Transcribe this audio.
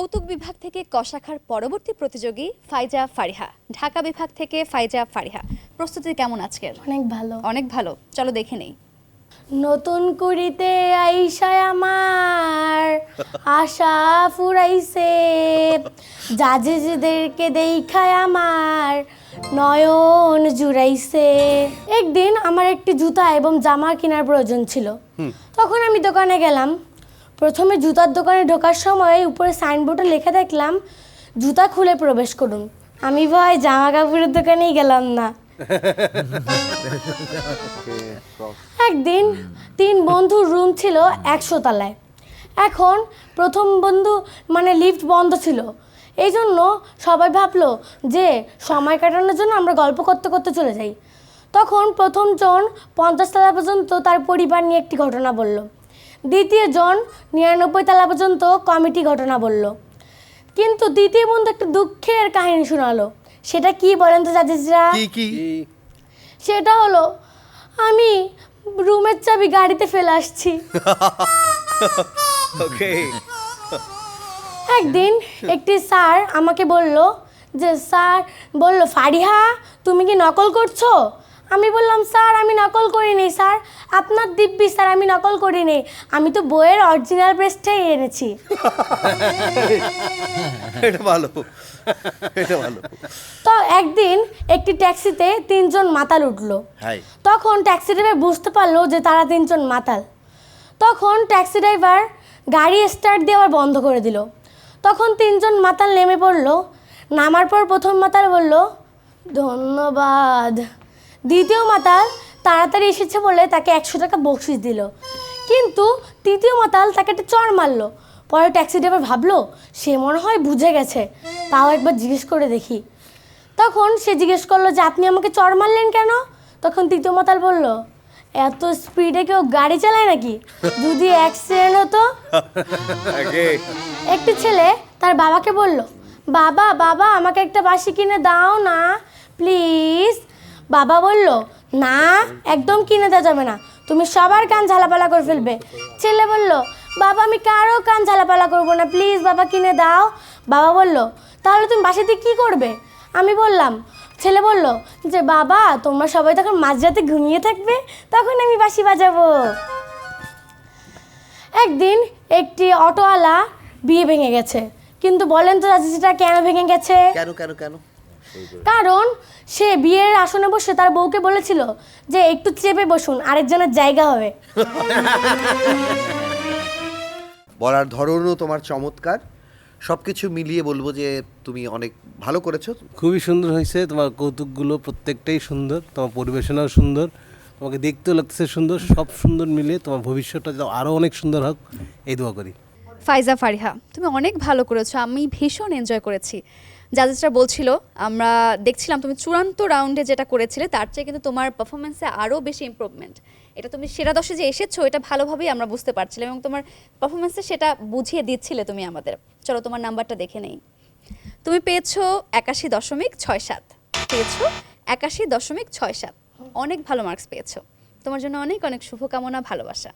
কৌতুক বিভাগ থেকে কষাখার পরবর্তী প্রতিযোগী ফাইজা ফারিহা। ঢাকা বিভাগ থেকে ফাইজা ফারিহা। প্রস্তুতি কেমন আজকের? অনেক ভালো। অনেক ভালো। চলো দেখে নেই। নতুন কুড়িতে আইসায় আমার আশা ফুরাইছে। জাজেজদেরকে দেখায় আমার নয়ন জুড়াইছে। একদিন আমার একটি জুতা এবং জামা কেনার প্রয়োজন ছিল। তখন আমি দোকানে গেলাম। প্রথমে জুতার দোকানে ঢোকার সময় উপরে সাইনবোর্ডে লেখা দেখলাম, জুতা খুলে প্রবেশ করুন। আমি ভয় জামা কাপড়ের দোকানেই গেলাম না। একদিন তিন বন্ধুর রুম ছিল একশো তলায়। এখন প্রথম বন্ধু মানে লিফট বন্ধ ছিল। এই জন্য সবাই ভাবলো যে সময় কাটানোর জন্য আমরা গল্প করতে করতে চলে যাই। তখন প্রথম জন পঞ্চাশ তলা পর্যন্ত তার পরিবার নিয়ে একটি ঘটনা বলল। দ্বিতীয় জন নিরানব্বই তালা পর্যন্ত কমিটি ঘটনা বলল। কিন্তু দ্বিতীয় বন্ধু একটা দুঃখের কাহিনী শোনালো। সেটা কি বলেন তো কি সেটা হলো আমি রুমের চাবি গাড়িতে ফেলে আসছি। ওকে একদিন একটি স্যার আমাকে বলল যে স্যার বলল ফারিহা তুমি কি নকল করছ? আমি বললাম স্যার আমি নকল করিনি স্যার। আপনার দিব্যি স্যার আমি নকল করিনি। আমি তো বইয়ের অরিজিনাল প্রেসটাই এনেছি। এটা ভালো। এটা ভালো। তো একদিন একটি ট্যাক্সিতে তিনজন মাতাল উঠল। তখন ট্যাক্সি ড্রাইভার বুঝতে পারল যে তারা তিনজন মাতাল। তখন ট্যাক্সি ড্রাইভার গাড়ি স্টার্ট দিয়ে আবার বন্ধ করে দিল। তখন তিনজন মাতাল নেমে পড়ল। নামার পর প্রথম মাতাল বলল ধন্যবাদ। দ্বিতীয় মাতাল তাড়াতাড়ি এসেছে বলে তাকে একশো টাকা বকশিস দিল। কিন্তু তৃতীয় মাতাল তাকে একটা চড় মারলো। পরে ট্যাক্সি ড্রাইভার ভাবলো সে মনে হয় বুঝে গেছে। তাও একবার জিজ্ঞেস করে দেখি। তখন সে জিজ্ঞেস করল যে আপনি আমাকে চড় মারলেন কেন? তখন তৃতীয় মাতাল বলল এত স্পিডে কেউ গাড়ি চালায় নাকি? যদি অ্যাক্সিডেন্ট হতো? একটি ছেলে তার বাবাকে বলল বাবা বাবা আমাকে একটা বাসি কিনে দাও না প্লিজ বাবা বলল, না, একদম কিনে দেওয়া যাবে না। তুমি সবার কান ঝালাপালা করে ফেলবে। ছেলে বলল, বাবা, আমি কারও কান ঝালাপালা করব না, প্লিজ বাবা, কিনে দাও। বাবা বলল, তাহলে তুমি বাসাতে কি করবে? আমি বললাম, ছেলে বলল, যে বাবা, তোমরা সবাই তখন মাঝরাতে ঘুমিয়ে থাকবে, তখন আমি বাঁশি বাজাবো। একদিন একটি অটোওয়ালা বিয়ে ভেঙে গেছে। কিন্তু বলেন তো রাজিটা কেন ভেঙে গেছে? কেন কেন কেন? কারণ সে বিয়ের আসনে বসে তার বউকে বলেছিল যে একটু চেপে বসুন আরেকজনের জায়গা হবে। বলার ধরনও তোমার চমৎকার। সব কিছু মিলিয়ে বলব যে তুমি অনেক ভালো করেছ। খুবই সুন্দর হয়েছে তোমার কৌতুকগুলো প্রত্যেকটাই সুন্দর তোমার পরিবেশনাও সুন্দর তোমাকে দেখতেও লাগতেছে সুন্দর সব সুন্দর মিলে তোমার ভবিষ্যৎটা যেন আরও অনেক সুন্দর হোক এই দোয়া করি। ফাইজা ফারিহা তুমি অনেক ভালো করেছ আমি ভীষণ এনজয় করেছি। জাজেসরা বলছিল, আমরা দেখছিলাম তুমি চূড়ান্ত রাউন্ডে যেটা করেছিলে, তার চেয়ে কিন্তু তোমার পারফরমেন্সে আরও বেশি ইমপ্রুভমেন্ট এটা তুমি সেরা দশে যে এসেছ, এটা ভালোভাবেই আমরা বুঝতে পারছিলাম এবং তোমার পারফরমেন্সে সেটা বুঝিয়ে দিচ্ছিলে তুমি আমাদের। চলো তোমার নাম্বারটা দেখে নেই। তুমি পেয়েছ একাশি দশমিক ছয় সাত। পেয়েছ একাশি দশমিক ছয় সাত। অনেক ভালো মার্কস পেয়েছ। তোমার জন্য অনেক অনেক শুভকামনা, ভালোবাসা।